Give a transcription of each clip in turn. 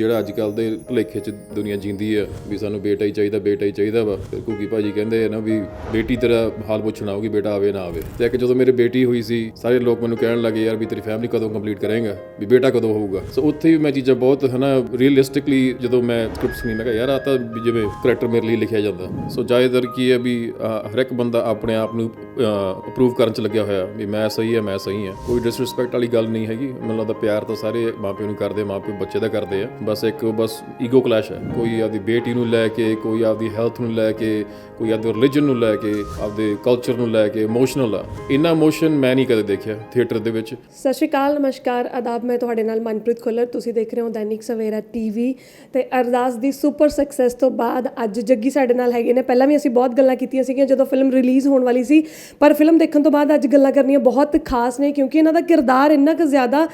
ਜਿਹੜਾ ਅੱਜ ਕੱਲ ਦੇ ਭੁਲੇਖੇ 'ਚ ਦੁਨੀਆ ਜਿੰਦੀ ਆ, ਵੀ ਸਾਨੂੰ ਬੇਟਾ ਹੀ ਚਾਹੀਦਾ, ਬੇਟਾ ਹੀ ਚਾਹੀਦਾ ਵਾ। ਤੇ ਘੁੱਗੀ ਭਾਜੀ ਕਹਿੰਦੇ ਆ ਨਾ ਵੀ ਬੇਟੀ ਤੇਰਾ ਹਾਲ ਪੁੱਛਣਾ ਆਊਗੀ ਬੇਟਾ ਆਵੇ ਨਾ ਆਵੇ। ਤੇ ਇੱਕ ਜਦੋਂ ਮੇਰੇ ਬੇਟੀ ਹੋਈ ਸੀ, ਸਾਰੇ ਲੋਕ ਮੈਨੂੰ ਕਹਿਣ ਲੱਗੇ, ਯਾਰ ਵੀ ਤੇਰੀ ਫੈਮਿਲੀ ਕਦੋਂ ਕੰਪਲੀਟ ਕਰੇਗਾ? ਵੀ ਬੇਟਾ ਕਦੋਂ ਹੋਊਗਾ? ਸੋ ਉੱਥੇ ਵੀ ਮੈਂ ਚੀਜ਼ਾਂ ਬਹੁਤ, ਹਨਾ ਰੀਅਲਿਸਟਿਕਲੀ ਜਦੋਂ ਮੈਂ ਸਕ੍ਰਿਪਟ ਸੁਣੀ, ਮੈਂ ਕਿਹਾ, ਯਾਰ ਆ ਤਾਂ ਵੀ ਜਿਵੇਂ ਕਰੈਕਟਰ ਮੇਰੇ ਲਈ ਲਿਖਿਆ ਜਾਂਦਾ। ਸੋ ਜ਼ਿਆਦਾਤਰ ਕੀ ਹੈ ਵੀ ਹਰ ਇੱਕ ਬੰਦਾ ਆਪਣੇ ਆਪ ਨੂੰ ਅਪਰੂਵ ਕਰਨ ਚ ਲੱਗਿਆ ਹੋਇਆ, ਵੀ ਮੈਂ ਸਹੀ ਹੈ ਮੈਂ ਸਹੀ ਹਾਂ ਕੋਈ ਡਿਸਰਿਸਪੈਕਟ ਵਾਲੀ ਗੱਲ ਨਹੀਂ ਹੈਗੀ। ਮੈਨੂੰ ਲੱਗਦਾ ਪਿਆਰ ਤਾਂ ਸਾਰੇ ਮਾਪਿਆਂ ਨੂੰ ਕਰਦੇ ਮਾਪਿਓ ਬੱਚੇ ਦਾ ਕਰਦੇ ਆ। ਬਸ ਇੱਕ ਬਸ ਈਗੋ ਕਲੈਸ਼ ਹੈ। ਕੋਈ ਆਪਦੀ ਬੇਟੀ ਨੂੰ ਲੈ ਕੇ ਕੋਈ ਆਪਦੀ ਹੈਲਥ ਨੂੰ ਲੈ ਕੇ ਕੋਈ ਆਪਦੇ ਰਿਲੀਜਨ ਨੂੰ ਲੈ ਕੇ ਆਪਦੇ ਕਲਚਰ ਨੂੰ ਲੈ ਕੇ ਇਮੋਸ਼ਨਲ ਆ। ਇੰਨਾ ਇਮੋਸ਼ਨ ਮੈਂ ਨਹੀਂ ਕਦੇ ਦੇਖਿਆ ਥੀਏਟਰ ਦੇ ਵਿੱਚ। ਸਤਿ ਸ਼੍ਰੀ ਅਕਾਲ ਨਮਸਕਾਰ। ਆਦਾਬ ਮੈਂ ਤੁਹਾਡੇ ਨਾਲ ਮਨਪ੍ਰੀਤ ਖੁੱਲਰ। ਤੁਸੀਂ ਦੇਖ ਰਹੇ ਹੋ ਦੈਨਿਕ ਸਵੇਰਾ ਟੀਵੀ ਤੇ ਅਰਦਾਸ ਦੀ ਸੁਪਰ ਸਕਸੈਸ ਤੋਂ ਬਾਅਦ ਅੱਜ ਜੱਗੀ ਸਾਡੇ ਨਾਲ ਹੈਗੇ ਨੇ। ਪਹਿਲਾਂ ਵੀ ਅਸੀਂ ਬਹੁਤ ਗੱਲਾਂ ਕੀਤੀਆਂ ਸੀਗੀਆਂ ਜਦੋਂ ਫਿਲਮ ਰਿਲੀਜ਼ ਹੋਣ ਵਾਲੀ ਸੀ ਪਰ ਫਿਲਮ ਦੇਖਣ ਤੋਂ ਬਾਅਦ ਅੱਜ ਗੱਲਾਂ ਕਰਨੀਆਂ ਬਹੁਤ ਖਾਸ ਨੇ ਕਿਉਂਕਿ ਇਹਨਾਂ ਦਾ ਕਿਰਦਾਰ ਇੰਨਾ ਕੁ ਜ਼ਿਆਦਾ ਅ,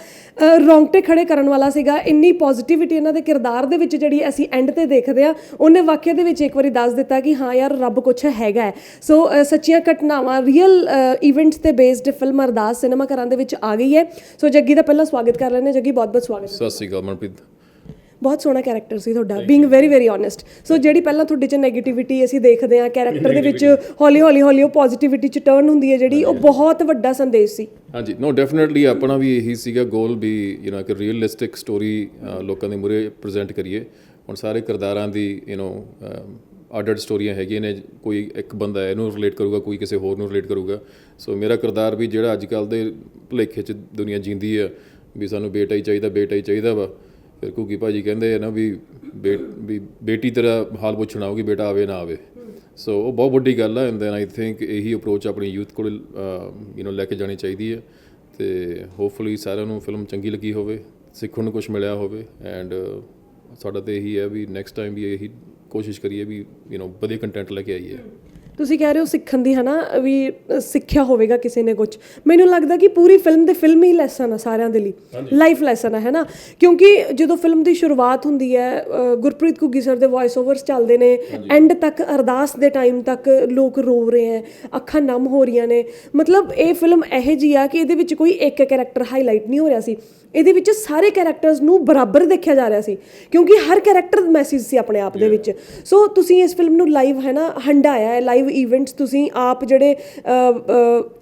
ਰੌਂਗਟੇ ਖੜੇ ਕਰਨ ਵਾਲਾ ਸੀਗਾ। ਇੰਨੀ ਪੋਜ਼ਿਟਿਵਿਟੀ ਇਹਨਾਂ ਦੇ ਕਿਰਦਾਰ ਦੇ ਵਿੱਚ ਜਿਹੜੀ ਅਸੀਂ ਐਂਡ ਤੇ ਦੇਖਦੇ ਆ ਉਹਨੇ ਵਾਕਿਆ ਦੇ ਵਿੱਚ ਇੱਕ ਵਾਰੀ ਦੱਸ ਦਿੱਤਾ ਕਿ ਹਾਂ ਯਾਰ, ਰੱਬ ਕੁਛ ਹੈਗਾ ਹੈ। ਸੋ ਸੱਚੀਆਂ ਘਟਨਾਵਾਂ ਰੀਅਲ ਇਵੈਂਟਸ ਤੇ ਬੇਸਡ ਫਿਲਮ ਅਰਦਾਸ ਸਿਨੇਮਾ ਘਰਾਂ ਦੇ ਵਿੱਚ ਆ ਗਈ ਹੈ। ਸੋ ਜੱਗੀ ਦਾ ਪਹਿਲਾਂ ਸਵਾਗਤ ਕਰ ਲੈਂਦੇ ਹਾਂ। ਜੱਗੀ ਬਹੁਤ ਬਹੁਤ ਸਵਾਗਤ ਸਤਿ ਸ੍ਰੀ ਅਕਾਲ, ਮਨਪ੍ਰੀਤ। ਬਹੁਤ ਸੋਹਣਾ ਕੈਰੈਕਟਰ ਸੀ ਤੁਹਾਡਾ being very very honest so ਜਿਹੜੀ ਪਹਿਲਾਂ ਤੁਹਾਡੇ ਚ ਨੈਗੇਟਿਵਿਟੀ ਅਸੀਂ ਦੇਖਦੇ ਹਾਂ ਕੈਰੈਕਟਰ ਦੇ ਵਿੱਚ ਹੌਲੀ ਹੌਲੀ ਹੌਲੀ ਉਹ ਪੋਜ਼ਿਟਿਵਿਟੀ ਚ ਟਰਨ ਹੁੰਦੀ ਹੈ ਜਿਹੜੀ ਉਹ ਬਹੁਤ ਵੱਡਾ ਸੰਦੇਸ਼ ਸੀ। ਹਾਂਜੀ ਨੋ ਡੈਫੀਨਿਟਲੀ ਆਪਣਾ ਵੀ ਇਹੀ ਸੀਗਾ ਗੋਲ ਵੀ ਯੂ نو ਕਿ ਰੀਅਲਿਸਟਿਕ ਸਟੋਰੀ ਲੋਕਾਂ ਦੇ ਮੂਰੇ ਪ੍ਰੈਜ਼ੈਂਟ ਕਰੀਏ। ਹੁਣ ਸਾਰੇ ਕਿਰਦਾਰਾਂ ਦੀ ਯੂ نو ਆਰਡਰਡ ਸਟੋਰੀਆਂ ਹੈਗੀਆਂ ਨੇ ਕੋਈ ਇੱਕ ਬੰਦਾ ਇਹਨੂੰ ਰਿਲੇਟ ਕਰੂਗਾ ਕੋਈ ਕਿਸੇ ਹੋਰ ਨੂੰ ਰਿਲੇਟ ਕਰੂਗਾ। ਸੋ ਮੇਰਾ ਕਿਰਦਾਰ ਵੀ ਜਿਹੜਾ ਅੱਜ ਕੱਲ ਦੇ ਭਲੇਖੇ 'ਚ ਦੁਨੀਆ ਜਿੰਦੀ ਆ ਵੀ ਸਾਨੂੰ ਬੇਟਾ ਹੀ ਚਾਹੀਦਾ ਬੇਟਾ ਹੀ ਚਾਹੀਦਾ ਵਾ। ਫਿਰ ਘੁੱਗੀ ਭਾਜੀ ਕਹਿੰਦੇ ਆ ਨਾ ਵੀ ਬੇ- ਵੀ ਬੇਟੀ ਤੇਰਾ ਹਾਲ ਪੁੱਛਣਾ ਆਊਗੀ ਬੇਟਾ ਆਵੇ ਨਾ ਆਵੇ ਸੋ ਉਹ ਬਹੁਤ ਵੱਡੀ ਗੱਲ ਹੈ ਐਂਡ ਦੈਨ ਆਈ ਥਿੰਕ ਇਹੀ ਅਪਰੋਚ ਆਪਣੀ ਯੂਥ ਕੋਲ ਯੂ نو ਲੈ ਕੇ ਜਾਣੀ ਚਾਹੀਦੀ ਹੈ ਤੇ ਹੋਪਫੁਲੀ ਸਾਰਿਆਂ ਨੂੰ ਫਿਲਮ ਚੰਗੀ ਲੱਗੀ ਹੋਵੇ ਸਿੱਖਣ ਨੂੰ ਕੁਝ ਮਿਲਿਆ ਹੋਵੇ ਐਂਡ ਸਾਡਾ ਤੇ ਇਹੀ ਹੈ ਵੀ ਨੈਕਸਟ ਟਾਈਮ ਵੀ ਇਹੀ ਕੋਸ਼ਿਸ਼ ਕਰੀਏ ਵੀ ਯੂ نو ਵਧੀਆ ਕੰਟੈਂਟ ਲੈ ਕੇ ਆਈਏ ਤੁਸੀਂ ਕਹਿ ਰਹੇ ਹੋ ਸਿੱਖਣ ਦੀ ਹਨਾ ਵੀ ਸਿੱਖਿਆ ਹੋਵੇਗਾ ਕਿਸੇ ਨੇ ਕੁਝ ਮੈਨੂੰ ਲੱਗਦਾ ਕਿ ਪੂਰੀ ਫਿਲਮ ਦੇ ਫਿਲਮ ਹੀ ਲੈਸਨ ਆ ਸਾਰਿਆਂ ਦੇ ਲਈ। ਲਾਈਫ ਲੈਸਨ ਆ ਹੈ ਨਾ ਕਿਉਂਕਿ ਜਦੋਂ ਫਿਲਮ ਦੀ ਸ਼ੁਰੂਆਤ ਹੁੰਦੀ ਹੈ ਗੁਰਪ੍ਰੀਤ ਘੁੱਗੀ ਸਰ ਦੇ ਵੌਇਸ ਓਵਰਸ ਚੱਲਦੇ ਨੇ ਐਂਡ ਤੱਕ ਅਰਦਾਸ ਦੇ ਟਾਈਮ ਤੱਕ ਲੋਕ ਰੋ ਰਹੇ ਹੈ ਅੱਖਾਂ ਨਮ ਹੋ ਰਹੀਆਂ ਨੇ। ਮਤਲਬ ਇਹ ਫਿਲਮ ਇਹੋ ਜੀ ਆ ਕਿ ਇਹਦੇ ਵਿੱਚ ਕੋਈ ਇੱਕ ਕੈਰੈਕਟਰ ਹਾਈਲਾਈਟ ਨਹੀਂ ਹੋ ਰਿਹਾ ਸੀ। ਇਹਦੇ ਵਿੱਚ ਸਾਰੇ ਕੈਰੈਕਟਰਸ ਨੂੰ ਬਰਾਬਰ ਦੇਖਿਆ ਜਾ ਰਿਹਾ ਸੀ। ਕਿਉਂਕਿ ਹਰ ਕੈਰੈਕਟਰ ਮੈਸੇਜ ਸੀ ਆਪਣੇ ਆਪ ਦੇ ਵਿੱਚ। ਸੋ ਤੁਸੀਂ ਇਸ ਫਿਲਮ ਨੂੰ ਲਾਈਵ ਹੈ ਨਾ ਹੰਡਾਇਆ ਹੈ ਲਾਈਵ ਇਵੈਂਟਸ ਤੁਸੀਂ ਆਪ ਜਿਹੜੇ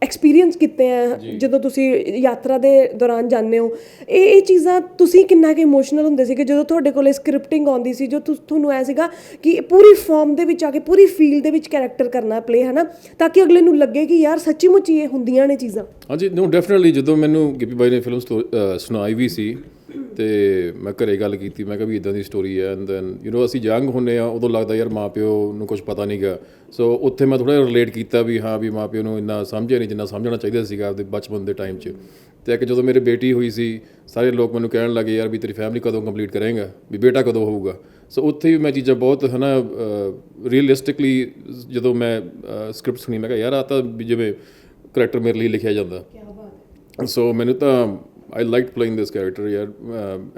ਐਕਸਪੀਰੀਅੰਸ ਕੀਤੇ ਆ ਜਦੋਂ ਤੁਸੀਂ ਯਾਤਰਾ ਦੇ ਦੌਰਾਨ ਜਾਂਦੇ ਹੋ ਇਹ ਇਹ ਚੀਜ਼ਾਂ ਤੁਸੀਂ ਕਿੰਨਾ ਕਿ ਇਮੋਸ਼ਨਲ ਹੁੰਦੇ ਸੀ ਕਿ ਜਦੋਂ ਤੁਹਾਡੇ ਕੋਲ ਸਕ੍ਰਿਪਟਿੰਗ ਆਉਂਦੀ ਸੀ ਜੋ ਤੁਹਾਨੂੰ ਐ ਸੀਗਾ ਕਿ ਪੂਰੀ ਫਾਰਮ ਦੇ ਵਿੱਚ ਆ ਕੇ ਪੂਰੀ ਫੀਲ ਦੇ ਵਿੱਚ ਕੈਰੈਕਟਰ ਕਰਨਾ ਪਲੇ ਹੈ ਨਾ ਤਾਂ ਕਿ ਅਗਲੇ ਨੂੰ ਲੱਗੇ ਕਿ ਯਾਰ ਸੱਚੀ ਮੁੱਚੀ ਇਹ ਹੁੰਦੀਆਂ ਨੇ ਚੀਜ਼ਾਂ। ਹਾਂਜੀ ਨੋ ਡੈਫੀਨਿਟਲੀ ਜਦੋਂ ਮੈਨੂੰ ਗਿੱਪੀ ਬਾਈ ਨੇ ਫਿਲਮ ਸੁਣਾਈ ਵੀ ਸੀ ਤੇ ਮੈਂ ਘਰੇ ਗੱਲ ਕੀਤੀ ਮੈਂ ਕਿਹਾ ਵੀ ਇਦਾਂ ਦੀ ਸਟੋਰੀ ਹੈ ਐਂਡ ਦੈਨ ਯੂ نو ਅਸੀਂ ਯੰਗ ਹੁੰਨੇ ਆ ਉਦੋਂ ਲੱਗਦਾ ਯਾਰ ਮਾਪਿਓ ਨੂੰ ਕੁਝ ਪਤਾ ਨਹੀਂਗਾ ਸੋ ਉੱਥੇ ਮੈਂ ਥੋੜਾ ਰਿਲੇਟ ਕੀਤਾ ਵੀ ਹਾਂ ਵੀ ਮਾਪਿਓ ਨੂੰ ਇੰਨਾ ਸਮਝਿਆ ਨਹੀਂ ਜਿੰਨਾ ਸਮਝਣਾ ਚਾਹੀਦਾ ਸੀਗਾ ਆਪਦੇ ਬਚਪਨ ਦੇ ਟਾਈਮ 'ਚ। ਤੇ ਇੱਕ ਜਦੋਂ ਮੇਰੀ ਬੇਟੀ ਹੋਈ ਸੀ ਸਾਰੇ ਲੋਕ ਮੈਨੂੰ ਕਹਿਣ ਲੱਗੇ ਯਾਰ ਵੀ ਤੇਰੀ ਫੈਮਿਲੀ ਕਦੋਂ ਕੰਪਲੀਟ ਕਰੇਗਾ? ਵੀ ਬੇਟਾ ਕਦੋਂ ਹੋਊਗਾ? ਸੋ ਉੱਥੇ ਵੀ ਮੈਂ ਚੀਜ਼ਾਂ ਬਹੁਤ ਹਨਾ ਰੀਅਲਿਸਟਿਕਲੀ ਜਦੋਂ ਮੈਂ ਸਕ੍ਰਿਪਟ ਸੁਣੀ ਮੈਂ ਕਿਹਾ ਯਾਰ ਆ ਤਾਂ ਜਿਵੇਂ ਕਰੈਕਟਰ ਮੇਰੇ ਲਈ ਲਿਖਿਆ ਜਾਂਦਾ। ਸੋ ਮੈਨੂੰ ਤਾਂ I like playing this character ਯਾਰ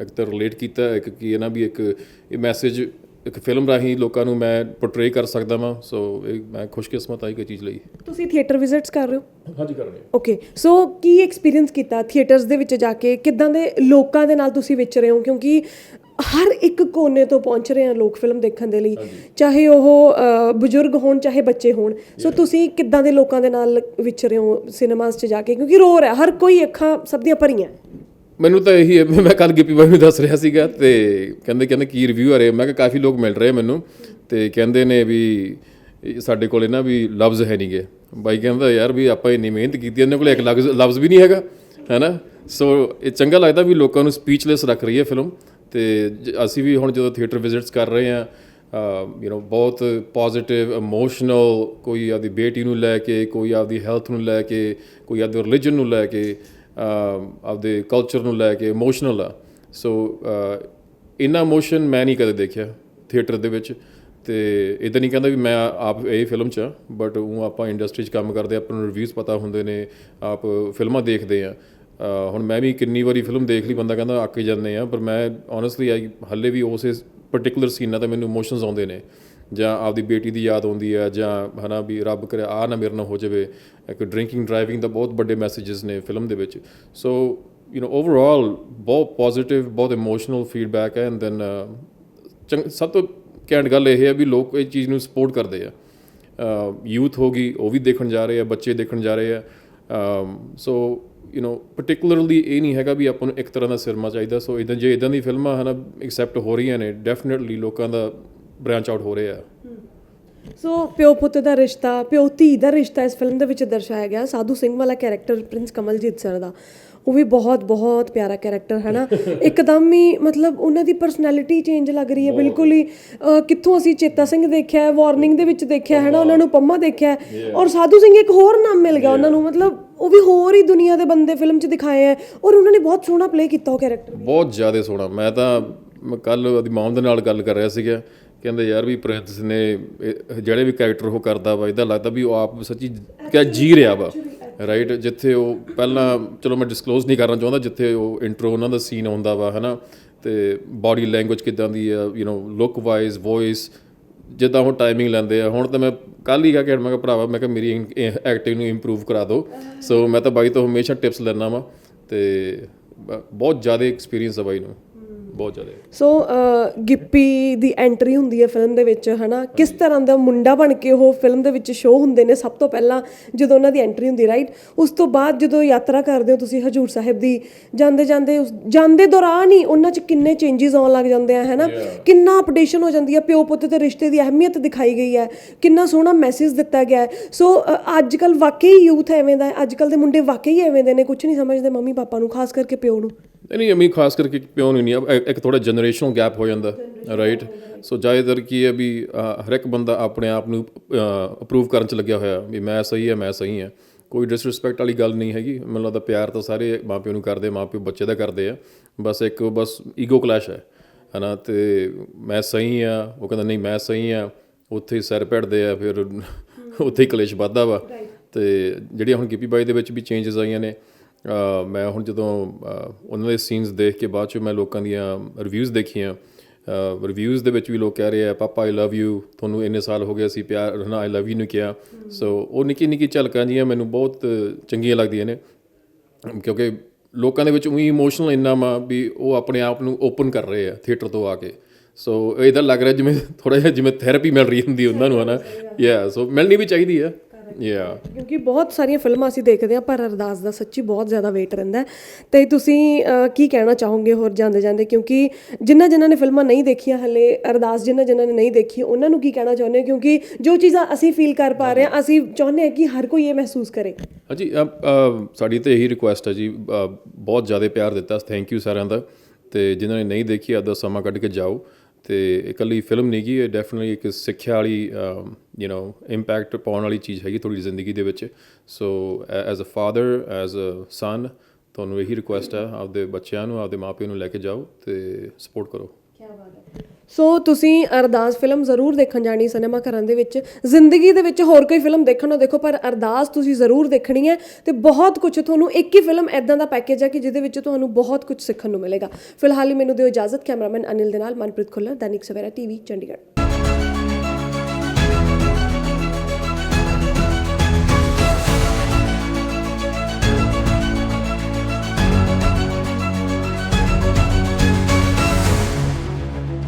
ਇੱਕ ਤਾਂ ਰਿਲੇਟ ਕੀਤਾ ਇੱਕ ਕੀ ਹੈ ਨਾ ਵੀ ਇੱਕ ਇਹ ਮੈਸੇਜ ਇੱਕ ਫਿਲਮ ਰਾਹੀਂ ਲੋਕਾਂ ਨੂੰ ਮੈਂ ਪੋਰਟਰੇ ਕਰ ਸਕਦਾ ਵਾਂ ਸੋ ਇਹ ਮੈਂ ਖੁਸ਼ਕਿਸਮਤ ਆਈ ਕੋਈ ਚੀਜ਼ ਲਈ। ਤੁਸੀਂ ਥੀਏਟਰ ਵਿਜ਼ਿਟਸ ਕਰ ਰਹੇ ਹੋ? ਹਾਂਜੀ ਕਰ ਰਹੇ ਓਕੇ ਸੋ ਕੀ ਐਕਸਪੀਰੀਅੰਸ ਕੀਤਾ ਥੀਏਟਰਸ ਦੇ ਵਿੱਚ ਜਾ ਕੇ? ਕਿੱਦਾਂ ਦੇ ਲੋਕਾਂ ਦੇ ਨਾਲ ਤੁਸੀਂ ਵਿਚ ਰਹੇ ਹੋ? ਕਿਉਂਕਿ ਹਰ ਇੱਕ ਕੋਨੇ ਤੋਂ ਪਹੁੰਚ ਰਹੇ ਆ ਲੋਕ ਫਿਲਮ ਦੇਖਣ ਦੇ ਲਈ। ਚਾਹੇ ਉਹ ਬਜ਼ੁਰਗ ਹੋਣ ਚਾਹੇ ਬੱਚੇ ਹੋਣ। ਸੋ ਤੁਸੀਂ ਕਿੱਦਾਂ ਦੇ ਲੋਕਾਂ ਦੇ ਨਾਲ ਵਿਚ ਰਹੇ ਹੋ ਸਿਨੇਮਾਸ 'ਚ ਜਾ ਕੇ? ਕਿਉਂਕਿ ਰੋ ਰਿਹਾ ਹਰ ਕੋਈ ਅੱਖਾਂ ਸਭ ਦੀਆਂ ਭਰੀਆਂ। ਮੈਨੂੰ ਤਾਂ ਇਹੀ ਹੈ ਮੈਂ ਕੱਲ ਗਿੱਪੀ ਬਾਈ ਨੂੰ ਦੱਸ ਰਿਹਾ ਸੀਗਾ ਤੇ ਕਹਿੰਦੇ ਕਹਿੰਦੇ ਕੀ ਰਿਵਿਊ ਆ ਰਹੇ। ਮੈਂ ਕਿਹਾ ਕਾਫੀ ਲੋਕ ਮਿਲ ਰਹੇ ਮੈਨੂੰ ਤੇ ਕਹਿੰਦੇ ਨੇ ਵੀ ਸਾਡੇ ਕੋਲੇ ਨਾ ਵੀ ਲਫ਼ਜ਼ ਹੈ ਨਹੀਂਗੇ ਬਾਈ ਕਹਿੰਦਾ ਯਾਰ ਵੀ ਆਪਾਂ ਇੰਨੀ ਮਿਹਨਤ ਕੀਤੀ ਇਹਨਾਂ ਕੋਲੇ ਇੱਕ ਲਫ਼ਜ਼ ਵੀ ਨਹੀਂ ਹੈਗਾ। ਹੈਨਾ? ਸੋ ਇਹ ਚੰਗਾ ਲੱਗਦਾ ਵੀ ਲੋਕਾਂ ਨੂੰ ਸਪੀਚਲੈਸ ਰੱਖ ਰਹੀ ਹੈ ਫਿਲਮ ਤੇ ਜ- ਅਸੀਂ ਵੀ ਹੁਣ ਜਦੋਂ ਥੀਏਟਰ ਵਿਜ਼ਿਟਸ ਕਰ ਰਹੇ ਆ ਯੂ نو ਬਹੁਤ ਪੋਜ਼ਿਟਿਵ ਇਮੋਸ਼ਨਲ ਕੋਈ ਆਪਦੀ ਬੇਟੀ ਨੂੰ ਲੈ ਕੇ, ਕੋਈ ਆਪਦੀ ਹੈਲਥ ਨੂੰ ਲੈ ਕੇ, ਕੋਈ ਆਪਦੇ ਰਿਲੀਜਨ ਨੂੰ ਲੈ ਕੇ ਆਪਦੇ ਕਲਚਰ ਨੂੰ ਲੈ ਕੇ ਇਮੋਸ਼ਨਲ ਆ। ਸੋ ਇੰਨਾ ਇਮੋਸ਼ਨ ਮੈਂ ਨਹੀਂ ਕਦੇ ਦੇਖਿਆ ਥੀਏਟਰ ਦੇ ਵਿੱਚ ਤੇ ਇਦਾਂ ਨਹੀਂ ਕਹਿੰਦਾ ਵੀ ਮੈਂ ਆਪ ਇਹ ਫਿਲਮ 'ਚ ਬਟ ਉਹ ਆਪਾਂ ਇੰਡਸਟਰੀ 'ਚ ਕੰਮ ਕਰਦੇ ਆਪਾਂ ਨੂੰ ਰਿਵਿਊਜ਼ ਪਤਾ ਹੁੰਦੇ ਨੇ, ਆਪ ਫਿਲਮਾਂ ਦੇਖਦੇ ਆ। ਹੁਣ ਮੈਂ ਵੀ ਕਿੰਨੀ ਵਾਰੀ ਫਿਲਮ ਦੇਖ ਲਈ, ਬੰਦਾ ਕਹਿੰਦਾ ਅੱਕ ਜਾਂਦੇ ਆ, ਪਰ ਮੈਂ ਓਨੈਸਟਲੀ ਆਈ, ਹੱਲੇ ਵੀ ਉਸੇ ਪਾਰਟਿਕੂਲਰ ਸੀਨਾਂ 'ਤੇ ਮੈਨੂੰ ਇਮੋਸ਼ਨਸ ਆਉਂਦੇ ਨੇ। ਜਾਂ ਆਪਦੀ ਬੇਟੀ ਦੀ ਯਾਦ ਆਉਂਦੀ ਹੈ ਜਾਂ ਹਨਾ ਵੀ ਰੱਬ ਕਰੇ ਆ ਨਾ ਮੇਰੇ ਨਾਲ ਹੋ ਜਾਵੇ। ਇੱਕ ਡਰਿੰਕਿੰਗ ਡਰਾਈਵਿੰਗ ਦਾ ਬਹੁਤ ਵੱਡੇ ਮੈਸੇजेस ਨੇ ਫਿਲਮ ਦੇ ਵਿੱਚ। ਸੋ ਯੂ نو ਓਵਰਆਲ ਬਹੁਤ ਪੋਜ਼ਿਟਿਵ ਬਹੁਤ ਇਮੋਸ਼ਨਲ ਫੀਡਬੈਕ ਹੈ ਐਂਡ ਦੈਨ ਸਭ ਤੋਂ ਕੈਂਟ ਗੱਲ ਇਹ ਹੈ ਵੀ ਲੋਕ ਇਹ ਚੀਜ਼ ਨੂੰ ਸਪੋਰਟ ਕਰਦੇ ਆ। ਯੂਥ ਹੋਗੀ ਉਹ ਵੀ ਦੇਖਣ ਜਾ ਰਹੇ ਆ, ਬੱਚੇ ਦੇਖਣ ਜਾ ਰਹੇ ਆ। ਸੋ ਯੂ نو ਪਾਰਟਿਕੂਲਰਲੀ ਇਹ ਨਹੀਂ ਹੈਗਾ ਵੀ ਆਪਾਂ ਨੂੰ ਇੱਕ ਤਰ੍ਹਾਂ ਦਾ ਸਿਰਮਾ ਚਾਹੀਦਾ। ਸੋ ਇਦਾਂ ਜੇ ਇਦਾਂ ਦੀ ਫਿਲਮਾਂ ਹਨ ਐਕਸੈਪਟ ਹੋ ਰਹੀਆਂ ਨੇ ਡੈਫੀਨਿਟਲੀ ਲੋਕਾਂ ਦਾ ਬ੍ਰਾਂਚ ਆਊਟ ਹੋ ਰਿਹਾ ਸੋ ਪਿਓ ਪੁੱਤ ਦਾ ਰਿਸ਼ਤਾ ਪਿਓ ਧੀ ਦਾ ਰਿਸ਼ਤਾ ਇਸ ਫਿਲਮ ਦੇ ਵਿੱਚ ਦਰਸਾਇਆ ਗਿਆ। ਸਾਧੂ ਸਿੰਘ ਵਾਲਾ ਕੈਰੈਕਟਰ ਪ੍ਰਿੰਸ ਕਮਲਜੀਤ ਸਰ ਦਾ। ਉਹ ਵੀ ਬਹੁਤ ਬਹੁਤ ਪਿਆਰਾ ਕੈਰੈਕਟਰ ਹੈ ਨਾ ਇੱਕਦਮ ਹੀ ਮਤਲਬ ਉਹਨਾਂ ਦੀ ਪਰਸਨੈਲਿਟੀ ਚੇਂਜ ਲੱਗ ਰਹੀ ਹੈ। ਬਿਲਕੁਲ ਹੀ ਕਿੱਥੋਂ ਅਸੀਂ ਚੇਤਾ ਸਿੰਘ ਦੇਖਿਆ ਵਾਰਨਿੰਗ ਦੇ ਵਿੱਚ ਦੇਖਿਆ ਹੈ ਨਾ ਉਹਨਾਂ ਨੂੰ ਪੰਮਾ ਦੇਖਿਆ। ਔਰ ਸਾਧੂ ਸਿੰਘ ਇੱਕ ਹੋਰ ਨਾਮ ਮਿਲ ਗਿਆ ਉਹਨਾਂ ਨੂੰ। ਮਤਲਬ ਉਹ ਵੀ ਹੋਰ ਹੀ ਦੁਨੀਆ ਦੇ ਬੰਦੇ ਫਿਲਮ 'ਚ ਦਿਖਾਏ ਹੈ ਔਰ ਉਹਨਾਂ ਨੇ ਬਹੁਤ ਸੋਹਣਾ ਪਲੇ ਕੀਤਾ ਉਹ ਕੈਰੈਕਟਰ ਬਹੁਤ ਜ਼ਿਆਦਾ ਸੋਹਣਾ। ਮੈਂ ਤਾਂ ਕੱਲ ਉਹਦੀ ਮਾਮ ਦੇ ਨਾਲ ਗੱਲ ਕਰ ਰਿਹਾ ਸੀਗਾ। ਕਹਿੰਦੇ ਯਾਰ ਵੀ ਪ੍ਰਿੰਸ ਨੇ ਇਹ ਜਿਹੜੇ ਵੀ ਕੈਰੈਕਟਰ ਉਹ ਕਰਦਾ ਵਾ ਇਦਾਂ ਲੱਗਦਾ ਵੀ ਉਹ ਆਪ ਸੱਚੀ ਕਿਆ ਜੀ ਰਿਹਾ ਵਾ। ਰਾਈਟ ਜਿੱਥੇ ਉਹ ਪਹਿਲਾਂ ਚਲੋ ਮੈਂ ਡਿਸਕਲੋਜ਼ ਨਹੀਂ ਕਰਨਾ ਚਾਹੁੰਦਾ ਜਿੱਥੇ ਉਹ ਇੰਟਰੋ ਉਹਨਾਂ ਦਾ ਸੀਨ ਆਉਂਦਾ ਵਾ ਹਨਾ? ਤੇ ਬਾਡੀ ਲੈਂਗੁਏਜ ਕਿਦਾਂ ਦੀ ਆ you know look wise voice ਜਿੱਦਾਂ ਉਹ ਟਾਈਮਿੰਗ ਲੈਂਦੇ ਆ ਹੁਣ ਤਾਂ ਮੈਂ ਕੱਲ ਹੀ ਕਿਹਾ ਕਿ ਮੈਂ ਕਿਹਾ ਭਰਾਵਾ ਮੈਂ ਕਿਹਾ ਮੇਰੀ ਐਕਟਿੰਗ ਨੂੰ ਇੰਪਰੂਵ ਕਰਾ ਦਿਓ। ਸੋ ਮੈਂ ਤਾਂ ਬਾਈ ਤੋਂ ਹਮੇਸ਼ਾ ਟਿਪਸ ਲੈਣਾ ਵਾ ਤੇ ਬਹੁਤ ਜ਼ਿਆਦਾ ਐਕਸਪੀਰੀਅੰਸ ਆ ਬਾਈ ਨੂੰ। ਬਹੁਤ ਜ਼ਿਆਦਾ। ਸੋ ਗਿੱਪੀ ਦੀ ਐਂਟਰੀ ਹੁੰਦੀ ਹੈ ਫਿਲਮ ਦੇ ਵਿੱਚ ਹਨਾ? ਕਿਸ ਤਰ੍ਹਾਂ ਦਾ ਮੁੰਡਾ ਬਣ ਕੇ ਉਹ ਫਿਲਮ ਦੇ ਵਿੱਚ ਸ਼ੋਅ ਹੁੰਦੇ ਨੇ? ਸਭ ਤੋਂ ਪਹਿਲਾਂ ਜਦੋਂ ਉਹਨਾਂ ਦੀ ਐਂਟਰੀ ਹੁੰਦੀ ਰਾਈਟ ਉਸ ਤੋਂ ਬਾਅਦ ਜਦੋਂ ਯਾਤਰਾ ਕਰਦੇ ਹੋ ਤੁਸੀਂ ਹਜੂਰ ਸਾਹਿਬ ਦੀ ਜਾਂਦੇ ਜਾਂਦੇ ਉਸ- ਜਾਂਦੇ ਦੌਰਾਨ ਹੀ ਉਹਨਾਂ 'ਚ ਕਿੰਨੇ ਚੇਂजेस ਆਉਣ ਲੱਗ ਜਾਂਦੇ ਆ ਹੈਨਾ? ਕਿੰਨਾ ਅਪਡੇਸ਼ਨ ਹੋ ਜਾਂਦੀ ਹੈ? ਪਿਓ ਪੁੱਤ ਦੇ ਰਿਸ਼ਤੇ ਦੀ ਅਹਿਮੀਅਤ ਦਿਖਾਈ ਗਈ ਹੈ। ਕਿੰਨਾ ਸੋਹਣਾ ਮੈਸੇਜ ਦਿੱਤਾ ਗਿਆ ਹੈ। ਸੋ ਅੱਜ ਕੱਲ ਵਾਕਈ ਯੂਥ ਐਵੇਂ ਦਾ ਹੈ? ਅੱਜ ਕੱਲ ਦੇ ਮੁੰਡੇ ਵਾਕਈ ਐਵੇਂ ਦੇ ਨੇ? ਕੁਝ ਨਹੀਂ ਸਮਝਦੇ ਮੰਮੀ ਪਾਪਾ ਨੂੰ ਖਾਸ ਕਰਕੇ ਪਿਓ ਨੂੰ। ਨਹੀਂ ਨਹੀਂ ਅਮੀ ਖਾਸ ਕਰਕੇ ਪਿਓ ਨੂੰ ਨਹੀਂ ਇੱਕ- ਥੋੜਾ ਜਨਰੇਸ਼ਨਲ ਗੈਪ ਹੋ ਜਾਂਦਾ ਰਾਈਟ ਸੋ ਜ਼ਿਆਦਾਤਰ ਕੀ ਹੈ ਵੀ ਹਰ ਇੱਕ ਬੰਦਾ ਆਪਣੇ ਆਪ ਨੂੰ ਅਪਰੂਵ ਕਰਨ ਚ ਲੱਗਿਆ ਹੋਇਆ ਵੀ ਮੈਂ ਸਹੀ ਹੈ ਮੈਂ ਸਹੀ ਹਾਂ। ਕੋਈ ਡਿਸਰਿਸਪੈਕਟ ਵਾਲੀ ਗੱਲ ਨਹੀਂ ਹੈਗੀ। ਮੈਨੂੰ ਲੱਗਦਾ ਪਿਆਰ ਤਾਂ ਸਾਰੇ ਮਾਪਿਓ ਨੂੰ ਕਰਦੇ ਮਾਪਿਓ ਬੱਚੇ ਦਾ ਕਰਦੇ ਆ। ਬਸ ਇੱਕ ਬਸ ਈਗੋ ਕਲੈਸ਼ ਹੈ ਹਨਾ? ਤੇ ਮੈਂ ਸਹੀ ਆ ਉਹ ਕਹਿੰਦਾ ਨਹੀਂ ਮੈਂ ਸਹੀ ਆ ਉੱਥੇ ਹੀ ਸਿਰ ਭੜਦੇ ਆ ਫਿਰ ਉੱਥੇ ਹੀ ਕਲੇਸ਼ ਵੱਧਦਾ ਵਾ। ਤੇ ਜਿਹੜੀਆਂ ਹੁਣ ਗਿੱਪੀ ਬਾਈ ਦੇ ਵਿੱਚ ਵੀ ਚੇਂਜਸ ਆਈਆਂ ਨੇ ਮੈਂ ਹੁਣ ਜਦੋਂ ਉਹਨਾਂ ਦੇ ਸੀਨਸ ਦੇਖ ਕੇ ਬਾਅਦ ਚ ਮੈਂ ਲੋਕਾਂ ਦੀਆਂ ਰਿਵਿਊਜ਼ ਦੇਖੀਆਂ ਰਿਵਿਊਜ਼ ਦੇ ਵਿੱਚ ਵੀ ਲੋਕ ਕਹਿ ਰਹੇ ਆ ਪਾਪਾ ਆਈ ਲਵ ਯੂ ਤੁਹਾਨੂੰ ਇੰਨੇ ਸਾਲ ਹੋ ਗਏ ਅਸੀਂ ਪਿਆਰ ਨਾ ਆਈ ਲਵ ਯੂ ਨੂੰ ਕਿਹਾ। ਸੋ ਉਹ ਨਿੱਕੀ ਨਿੱਕੀ ਝਲਕਾਂ ਜੀਆਂ ਮੈਨੂੰ ਬਹੁਤ ਚੰਗੀਆਂ ਲੱਗਦੀਆਂ ਨੇ ਕਿਉਂਕਿ ਲੋਕਾਂ ਦੇ ਵਿੱਚ ਉਹੀ ਇਮੋਸ਼ਨਲ ਇੰਨਾ ਵਾ ਵੀ ਉਹ ਆਪਣੇ ਆਪ ਨੂੰ ਓਪਨ ਕਰ ਰਹੇ ਆ ਥੀਏਟਰ ਤੋਂ ਆ ਕੇ। ਸੋ ਇਹਦਾ ਲੱਗ ਰਿਹਾ ਜਿਵੇਂ ਥੋੜਾ ਜਿਹਾ ਜਿਵੇਂ ਥੈਰੇਪੀ ਮਿਲ ਰਹੀ ਹੁੰਦੀ ਉਹਨਾਂ ਨੂੰ ਹਨਾ। ਯਾ ਸੋ ਮਿਲਣੀ ਵੀ ਚਾਹੀਦੀ ਆ। ਯਾ ਕਿਉਂਕਿ ਬਹੁਤ ਸਾਰੀਆਂ ਫਿਲਮਾਂ ਅਸੀਂ ਦੇਖਦੇ ਹਾਂ ਪਰ ਅਰਦਾਸ ਦਾ ਸੱਚੀ ਬਹੁਤ ਜ਼ਿਆਦਾ ਵੇਟ ਰਹਿੰਦਾ ਹੈ। ਤੇ ਤੁਸੀਂ ਕੀ ਕਹਿਣਾ ਚਾਹੋਗੇ ਹੋਰ ਜਾਂਦੇ ਜਾਂਦੇ? ਕਿਉਂਕਿ ਜਿਨ੍ਹਾਂ ਜਿਨ੍ਹਾਂ ਨੇ ਫਿਲਮਾਂ ਨਹੀਂ ਦੇਖੀਆਂ ਹਲੇ ਅਰਦਾਸ ਜਿਨ੍ਹਾਂ ਜਿਨ੍ਹਾਂ ਨੇ ਨਹੀਂ ਦੇਖੀ ਉਹਨਾਂ ਨੂੰ ਕੀ ਕਹਿਣਾ ਚਾਹੁੰਦੇ ਹੋ? ਕਿਉਂਕਿ ਜੋ ਚੀਜ਼ਾਂ ਅਸੀਂ ਫੀਲ ਕਰ ਪਾ ਰਹੇ ਹਾਂ ਅਸੀਂ ਚਾਹੁੰਦੇ ਹਾਂ ਕਿ ਹਰ ਕੋਈ ਇਹ ਮਹਿਸੂਸ ਕਰੇ। ਹਾਂਜੀ ਸਾਡੀ ਤਾਂ ਇਹੀ ਰਿਕੁਐਸਟ ਹੈ ਜੀ ਬਹੁਤ ਜ਼ਿਆਦਾ ਪਿਆਰ ਦਿੱਤਾ ਥੈਂਕ ਯੂ ਸਾਰਿਆਂ ਦਾ। ਤੇ ਜਿਨ੍ਹਾਂ ਨੇ ਨਹੀਂ ਦੇਖੀ ਆਪਦਾ ਸਮਾਂ ਕੱਢ ਕੇ ਜਾਓ। ਤੇ ਇਕੱਲੀ ਫਿਲਮ ਨਹੀਂ ਗੀ ਇਹ ਡੈਫੀਨਿਟਲੀ ਇੱਕ ਸਿੱਖਿਆ ਵਾਲੀ ਯੂ نو ਇੰਪੈਕਟ ਪਾਉਣ ਵਾਲੀ ਚੀਜ਼ ਹੈਗੀ ਤੁਹਾਡੀ ਜ਼ਿੰਦਗੀ ਦੇ ਵਿੱਚ। So as a father as a son ਤੁਹਾਨੂੰ ਇਹੀ ਰਿਕੁਐਸਟ ਹੈ, ਆਪਦੇ ਬੱਚਿਆਂ ਨੂੰ, ਆਪਦੇ ਮਾਪਿਆਂ ਨੂੰ ਲੈ ਕੇ ਜਾਓ ਤੇ ਸਪੋਰਟ ਕਰੋ। ਸੋ ਤੁਸੀਂ ਅਰਦਾਸ ਫਿਲਮ ਜ਼ਰੂਰ ਦੇਖਣ ਜਾਣੀ ਸਿਨੇਮਾ ਘਰਾਂ ਦੇ ਵਿੱਚ। ਜ਼ਿੰਦਗੀ ਦੇ ਵਿੱਚ ਹੋਰ ਕੋਈ ਫਿਲਮ ਦੇਖਣ ਨੂੰ ਦੇਖੋ, ਪਰ ਅਰਦਾਸ ਤੁਸੀਂ ਜ਼ਰੂਰ ਦੇਖਣੀ ਹੈ। ਤੇ ਬਹੁਤ ਕੁਝ ਤੁਹਾਨੂੰ ਇੱਕ ਹੀ ਫਿਲਮ ਐਦਾਂ ਦਾ ਪੈਕੇਜ ਹੈ ਕਿ ਜਿਹਦੇ ਵਿੱਚ ਤੁਹਾਨੂੰ ਬਹੁਤ ਕੁਝ ਸਿੱਖਣ ਨੂੰ ਮਿਲੇਗਾ। ਫਿਲਹਾਲ ਹੀ ਮੈਨੂੰ ਦਿਓ ਇਜਾਜ਼ਤ, ਕੈਮਰਾਮੈਨ ਅਨਿਲ ਦੇ ਨਾਲ ਮਨਪ੍ਰੀਤ ਖੁੱਲਰ, ਦੈਨਿਕ ਸਵੇਰਾ ਟੀਵੀ, ਚੰਡੀਗੜ੍ਹ।